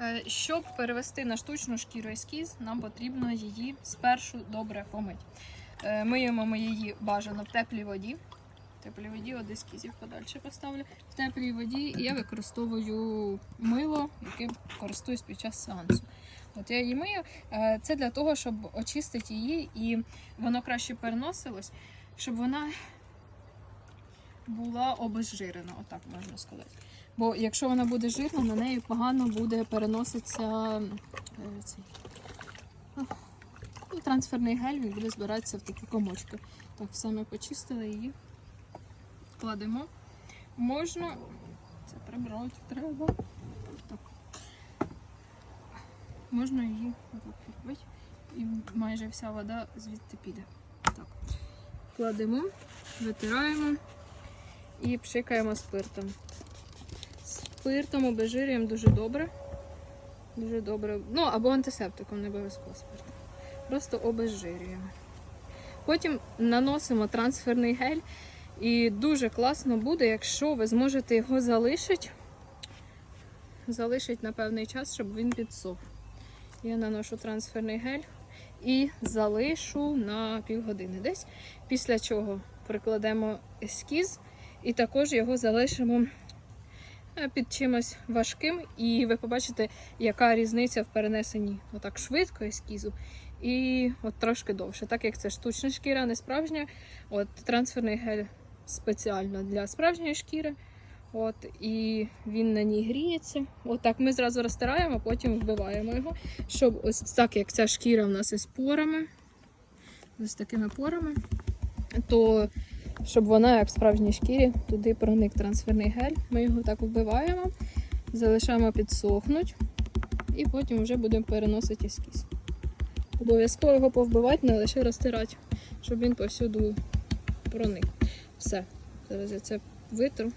Е, Щоб перевести на штучну шкіру ескіз, нам потрібно її спершу добре помити. Е, Миємо ми її бажано в теплій воді. В теплій воді от ескізів подальше поставлю. В теплій воді я використовую мило, яким користуюсь під час сеансу. От я її мию. Е, Це для того, щоб очистити її і воно краще переносилось, щоб вона була обезжирена, отак можна сказати. Бо якщо вона буде жирна, на неї погано буде переноситися е, цей, ну, трансферний гель, він буде збиратися в такі комочки. Так, все ми почистили її. Кладемо. Можна. Це прибрати треба. Так. Можна її підбити, і майже вся вода звідти піде. Так. Кладемо, витираємо і пшикаємо спиртом. Спиртом обезжирюємо дуже добре. Дуже добре. Ну, або антисептиком, не обов'язково спиртом. Просто обезжирюємо. Потім наносимо трансферний гель. І дуже класно буде, якщо ви зможете його залишити. Залишити на певний час, щоб він підсох. Я наношу трансферний гель і залишу на півгодини десь. Після чого прикладемо ескіз і також його залишимо під чимось важким. І ви побачите, яка різниця в перенесенні отак швидко ескізу і от трошки довше. Так як це штучна шкіра, не справжня. От трансферний гель спеціально для справжньої шкіри. От, і він на ній гріється. От ми зразу розтираємо, потім вбиваємо його. Щоб ось так як ця шкіра в нас із порами, ось такими порами, то щоб вона, як в справжній шкірі, туди проник трансферний гель. Ми його так вбиваємо, залишаємо підсохнуть, і потім вже будемо переносити ескіз. Обов'язково його повбивати, не лише розтирати, щоб він повсюду проник. Все. Зараз я це витру.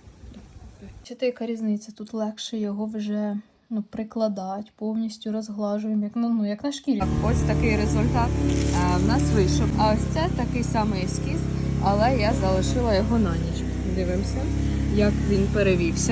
Бачите, яка різниця? Тут легше його вже ну, прикладати, повністю розглажуємо, як, ну, ну, як на шкірі. Так, ось такий результат е, в нас вийшов. А ось це такий самий ескіз, але я залишила його на ніч. Дивимося, як він перевівся.